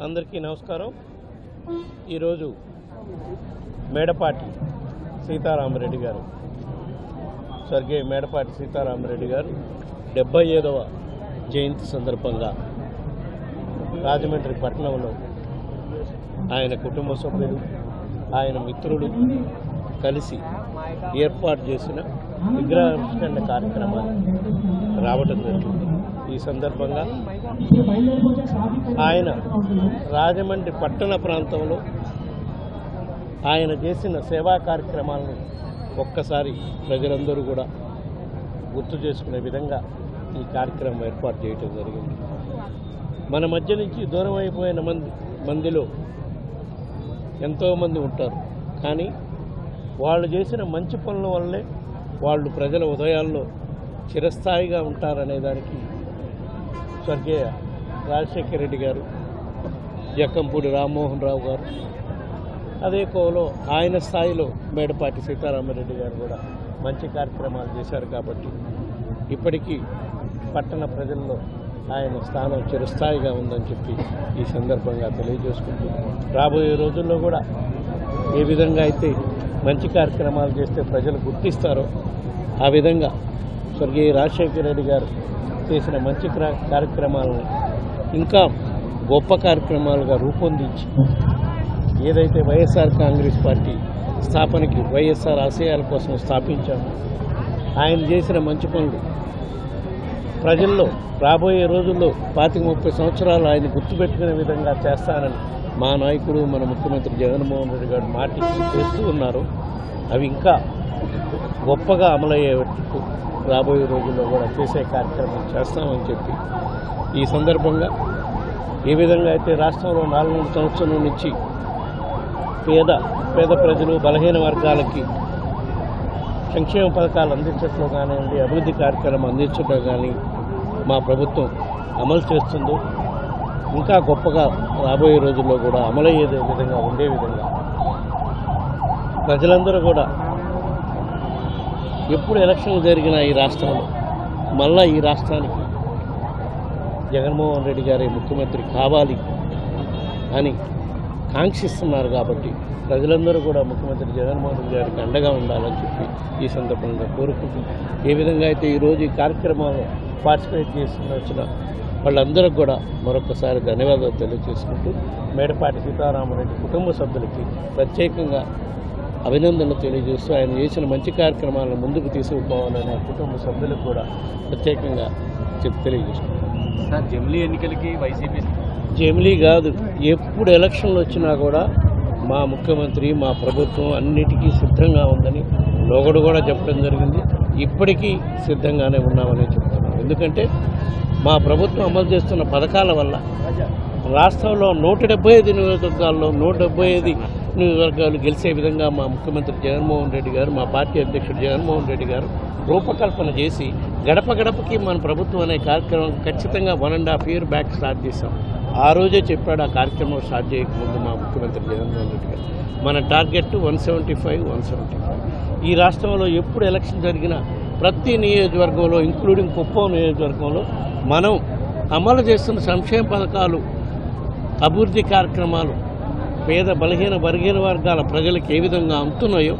అందరికీ నమస్కారం. ఈరోజు మేడపాటి సీతారామరెడ్డి గారు స్వర్గీయ మేడపాటి సీతారామరెడ్డి గారు డెబ్బై ఐదవ జయంతి సందర్భంగా రాజమండ్రి పట్టణంలో ఆయన కుటుంబ సభ్యులు ఆయన మిత్రులు కలిసి ఏర్పాటు చేసిన విగ్రహావిష్కరణ కార్యక్రమాలు రావడం జరిగింది. ఈ సందర్భంగా ఆయన రాజమండ్రి పట్టణ ప్రాంతంలో ఆయన చేసిన సేవా కార్యక్రమాలను ఒక్కసారి ప్రజలందరూ కూడా గుర్తు చేసుకునే విధంగా ఈ కార్యక్రమం ఏర్పాటు చేయటం జరిగింది. మన మధ్య నుంచి దూరం అయిపోయిన మంది మందిలో ఎంతోమంది ఉంటారు. కానీ వాళ్ళు చేసిన మంచి పనుల వల్లే వాళ్ళు ప్రజల ఉదయాల్లో చిరస్థాయిగా ఉంటారనే దానికి స్వర్గీయ రాజశేఖర రెడ్డి గారు జక్కంపూడి రామ్మోహన్ రావు గారు అదే కోలో ఆయన స్థాయిలో మేడపాటి సీతారామరెడ్డి గారు కూడా మంచి కార్యక్రమాలు చేశారు కాబట్టి ఇప్పటికీ పట్టణ ప్రజల్లో ఆయన స్థానం చిరస్థాయిగా ఉందని చెప్పి ఈ సందర్భంగా తెలియజేసుకుంటూ రాబోయే రోజుల్లో కూడా ఏ విధంగా అయితే మంచి కార్యక్రమాలు చేస్తే ప్రజలు గుర్తిస్తారో ఆ విధంగా స్వర్గీయ రాజశేఖర రెడ్డి గారు చేసిన మంచి క్రా- కార్యక్రమాలను ఇంకా గొప్ప కార్యక్రమాలుగా రూపొందించి ఏదైతే వైఎస్ఆర్ కాంగ్రెస్ పార్టీ స్థాపనకి వైఎస్ఆర్ ఆశయాల కోసం స్థాపించాము ఆయన చేసిన మంచి పనులు ప్రజల్లో రాబోయే రోజుల్లో పాతిక ముప్పై సంవత్సరాలు ఆయన గుర్తుపెట్టుకునే విధంగా చేస్తానని మా నాయకుడు మన ముఖ్యమంత్రి జగన్మోహన్ రెడ్డి గారు మాట చేస్తూ ఉన్నారు. అవి ఇంకా గొప్పగా అమలయ్యేటట్టు రాబోయే రోజుల్లో కూడా చేసే కార్యక్రమం చేస్తామని చెప్పి ఈ సందర్భంగా ఏ విధంగా అయితే రాష్ట్రంలో నాలుగు సంవత్సరాల నుంచి పేద పేద ప్రజలు బలహీన వర్గాలకి సంక్షేమ పథకాలు అందించడంలో కానివ్వండి అభివృద్ధి కార్యక్రమం అందించడం కానీ మా ప్రభుత్వం అమలు చేస్తుందో. ఇంకా గొప్పగా రాబోయే రోజుల్లో కూడా అమలయ్యే విధంగా ఉండే విధంగా ప్రజలందరూ కూడా ఎప్పుడు ఎలక్షన్ జరిగినా ఈ రాష్ట్రంలో మళ్ళా ఈ రాష్ట్రానికి జగన్మోహన్ రెడ్డి గారి ముఖ్యమంత్రి కావాలి అని కాంక్షిస్తున్నారు కాబట్టి ప్రజలందరూ కూడా ముఖ్యమంత్రి జగన్మోహన్ రెడ్డి గారికి అండగా ఉండాలని చెప్పి ఈ సందర్భంగా కోరుకుంటున్నాం. ఏ విధంగా అయితే ఈరోజు ఈ కార్యక్రమంలో పార్టిసిపేట్ చేస్తున్న వచ్చిన వాళ్ళందరికీ కూడా మరొకసారి ధన్యవాదాలు తెలియజేసుకుంటూ మేడపాటి సీతారామరెడ్డి కుటుంబ సభ్యులకి ప్రత్యేకంగా అభినందనలు తెలియజేస్తూ ఆయన చేసిన మంచి కార్యక్రమాలను ముందుకు తీసుకుపోవాలని కుటుంబ సభ్యులకు కూడా ప్రత్యేకంగా చెప్పి తెలియజేస్తున్నారు సార్ జమిలీ ఎన్నికలకి వైసీపీ జమిలీ కాదు. ఎప్పుడు ఎలక్షన్లు వచ్చినా కూడా మా ముఖ్యమంత్రి మా ప్రభుత్వం అన్నిటికీ సిద్ధంగా ఉందని లోగడు కూడా చెప్పడం జరిగింది. ఇప్పటికీ సిద్ధంగానే ఉన్నామని చెప్తున్నాం. ఎందుకంటే మా ప్రభుత్వం అమలు చేస్తున్న పథకాల వల్ల రాష్ట్రంలో నూట డెబ్బై ఐదు నియోజకవర్గాల్లో నూట డెబ్బై ఐదు నియోజకవర్గాలు గెలిచే విధంగా మా ముఖ్యమంత్రి జగన్మోహన్ రెడ్డి గారు మా పార్టీ అధ్యక్షుడు జగన్మోహన్ రెడ్డి గారు రూపకల్పన చేసి గడప గడపకి మన ప్రభుత్వం అనే కార్యక్రమం ఖచ్చితంగా one and half year back start చేశాం. ఆ రోజే చెప్పాడు ఆ కార్యక్రమం స్టార్ట్ చేయకముందు మా ముఖ్యమంత్రి జగన్మోహన్ రెడ్డి గారు. మన target one seventy five one seventy five. ఈ రాష్ట్రంలో ఎప్పుడు ఎలక్షన్ జరిగినా ప్రతి నియోజకవర్గంలో ఇంక్లూడింగ్ కుప్పం నియోజకవర్గంలో మనం అమలు చేస్తున్న సంక్షేమ పథకాలు అభివృద్ధి కార్యక్రమాలు పేద బలహీన బలహీన వర్గాల ప్రజలకు ఏ విధంగా అందుతున్నాయో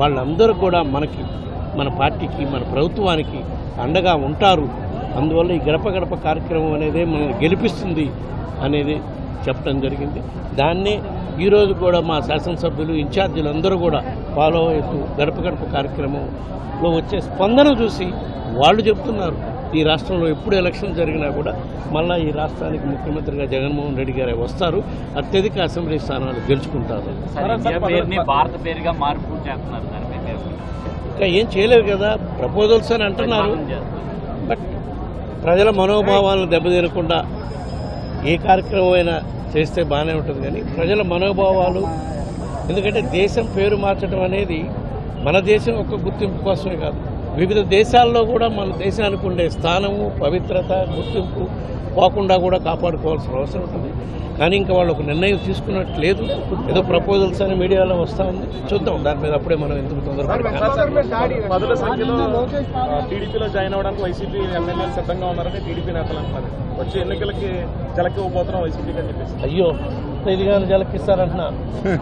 వాళ్ళందరూ కూడా మనకి మన పార్టీకి మన ప్రభుత్వానికి అండగా ఉంటారు. అందువల్ల ఈ గడప గడప కార్యక్రమం అనేది మనల్ని గెలిపిస్తుంది అనేది చెప్పడం జరిగింది. దాన్నే ఈరోజు కూడా మా శాసనసభ్యులు ఇన్ఛార్జీలు అందరూ కూడా ఫాలో అవుతూ గడప గడప కార్యక్రమంలో వచ్చే స్పందన చూసి వాళ్ళు చెప్తున్నారు. ఈ రాష్ట్రంలో ఎప్పుడు ఎలక్షన్ జరిగినా కూడా మళ్ళీ ఈ రాష్ట్రానికి ముఖ్యమంత్రిగా జగన్మోహన్ రెడ్డి గారే వస్తారు. అత్యధిక అసెంబ్లీ స్థానాలు గెలుచుకుంటారు. ఇంకా ఏం చేయలేరు కదా ప్రపోజల్స్ అని అంటున్నారు. ప్రజల మనోభావాలను దెబ్బతినకుండా ఏ కార్యక్రమం అయినా చేస్తే బాగానే ఉంటుంది కానీ ప్రజల మనోభావాలు ఎందుకంటే దేశం పేరు మార్చడం అనేది మన దేశం ఒక్క గుర్తింపు కోసమే కాదు. వివిధ దేశాల్లో కూడా మన దేశానికి ఉండే స్థానము పవిత్రత గుర్తింపు పోకుండా కూడా కాపాడుకోవాల్సిన అవసరం ఉంటుంది. కానీ ఇంకా వాళ్ళు ఒక నిర్ణయం తీసుకున్నట్టు లేదు ఏదో ప్రపోజల్స్ అని మీడియాలో వస్తూ ఉంది. చూద్దాం. దాని మీద అప్పుడే మనం ఎందుకు టీడీపీలో జాయిన్ అవ్వడానికి వైసీపీ ఎమ్మెల్యేలు సిద్ధంగా ఉన్నారని టీడీపీ నేతలు అంటున్నారు. వచ్చే ఎన్నికలకి వైసీపీకి అని చెప్పేసి. అయ్యో ఇదిగా జలకిస్తారంటున్నా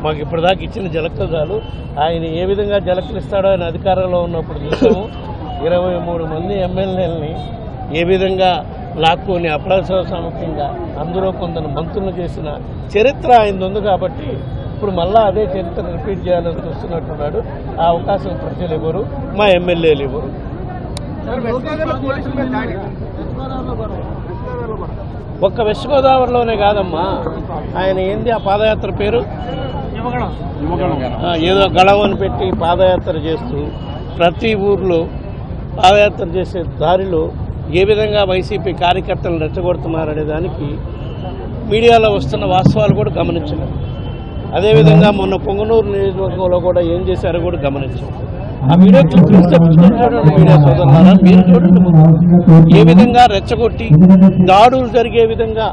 మాకు ఇప్పటిదాకా ఇచ్చిన జలక్కలు చాలు. ఆయన ఏ విధంగా జలక్కలు ఇస్తాడో ఆయన అధికారంలో ఉన్నప్పుడు చూసాము. ఇరవై మూడు మంది ఎమ్మెల్యేలని ఏ విధంగా లాక్కొని అప్రాసవ సామర్థ్యంగా అందులో కొందరు మంత్రులు చేసిన చరిత్ర ఆయన ఉంది కాబట్టి ఇప్పుడు మళ్ళా అదే చరిత్ర రిపీట్ చేయాలని చూస్తున్నట్టున్నాడు. ఆ అవకాశం ప్రజలు ఇవ్వరు మా ఎమ్మెల్యేలు ఇవ్వరు. ఒక్క వెస్ట్ గోదావరిలోనే కాదమ్మా. ఆయన ఏంది ఆ పాదయాత్ర పేరు? ఏదో గళం అని పెట్టి పాదయాత్ర చేస్తూ ప్రతి ఊర్లో పాదయాత్ర చేసే దారిలో ఏ విధంగా వైసీపీ కార్యకర్తలను రెచ్చగొడుతున్నారనే దానికి మీడియాలో వస్తున్న వాస్తవాలు కూడా గమనించలేదు. అదేవిధంగా మొన్న పొంగనూరు నియోజకవర్గంలో కూడా ఏం చేశారో కూడా గమనించాం ఆ వీడియో క్లిప్ చూస్తే మీడియా సోదరులారా మీరు చూడండి. ఏ విధంగా రెచ్చగొట్టి దాడులు జరిగే విధంగా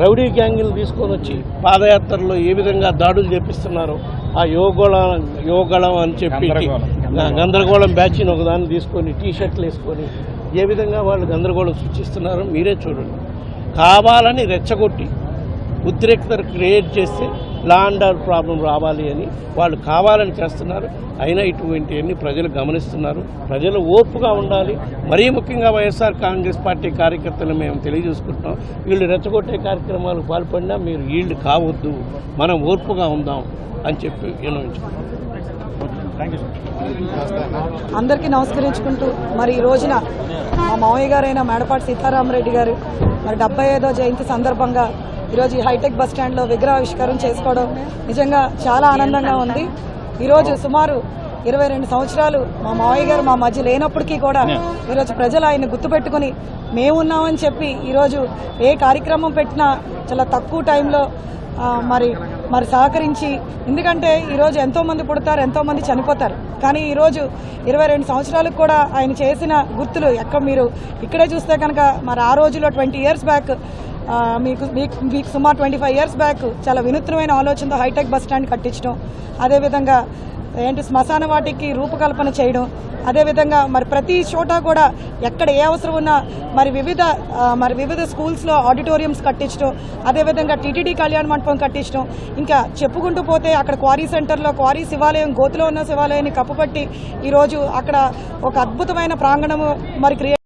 రౌడీ గ్యాంగులు తీసుకొని వచ్చి పాదయాత్రలో ఏ విధంగా దాడులు చేపిస్తున్నారో ఆ యోగళం యోగళం అని చెప్పి గందరగోళం. బ్యాచ్ని ఒకదాన్ని తీసుకొని టీ షర్ట్లు వేసుకొని ఏ విధంగా వాళ్ళు గందరగోళం సృష్టిస్తున్నారో మీరే చూడండి. కావాలని రెచ్చగొట్టి ఉద్రిక్తత క్రియేట్ చేస్తే లా అండ్ ఆర్డర్ ప్రాబ్లం రావాలి అని వాళ్ళు కావాలని చేస్తున్నారు. అయినా ఇటువంటివన్నీ ప్రజలు గమనిస్తున్నారు. ప్రజలు ఓర్పుగా ఉండాలి. మరీ ముఖ్యంగా వైఎస్ఆర్ కాంగ్రెస్ పార్టీ కార్యకర్తలు మేము తెలియజేసుకుంటున్నాం. వీళ్ళు రెచ్చగొట్టే కార్యక్రమాలకు పాల్పడినా మీరు వీళ్ళు కావద్దు. మనం ఓర్పుగా ఉందాం అని చెప్పి విన్నవించుకుంటాం అందరికీ నమస్కరించుకుంటూ మరి ఈ రోజున మా మామయ్య గారైన మేడపాటి సీతారామరెడ్డి గారు మరి డెబ్బై ఐదో జయంతి సందర్భంగా ఈరోజు ఈ హైటెక్ బస్ స్టాండ్లో విగ్రహావిష్కారం చేసుకోవడం నిజంగా చాలా ఆనందంగా ఉంది. ఈరోజు సుమారు ఇరవై రెండు సంవత్సరాలు మా మామయ్య గారు మా మధ్య లేనప్పటికీ కూడా ఈరోజు ప్రజలు ఆయన గుర్తుపెట్టుకుని మేమున్నామని చెప్పి ఈరోజు ఏ కార్యక్రమం పెట్టినా చాలా తక్కువ టైంలో మరి మరి సహకరించి ఎందుకంటే ఈరోజు ఎంతో మంది పుడతారు ఎంతో మంది చనిపోతారు. కానీ ఈరోజు ఇరవై రెండు సంవత్సరాలకు కూడా ఆయన చేసిన గుర్తులు ఎక్కడ మీరు ఇక్కడే చూస్తే కనుక మరి ఆ రోజులో ట్వంటీ ఇయర్స్ బ్యాక్ మీకు మీకు మీకు సుమారు ట్వంటీ ఫైవ్ ఇయర్స్ బ్యాక్ చాలా వినూత్నమైన ఆలోచనతో హైటెక్ బస్ స్టాండ్ కట్టించడం అదేవిధంగా ఏంటి శ్మశాన వాటికి రూపకల్పన చేయడం అదేవిధంగా మరి ప్రతి చోట కూడా ఎక్కడ ఏ అవసరం ఉన్నా మరి వివిధ మరి వివిధ స్కూల్స్లో ఆడిటోరియంస్ కట్టించడం అదేవిధంగా టీటీడీ కళ్యాణ మండపం కట్టించడం ఇంకా చెప్పుకుంటూ పోతే అక్కడ క్వారీ సెంటర్లో క్వారీ శివాలయం గోతులో ఉన్న శివాలయాన్ని కప్పుపట్టి ఈరోజు అక్కడ ఒక అద్భుతమైన ప్రాంగణము మరి క్రియేట్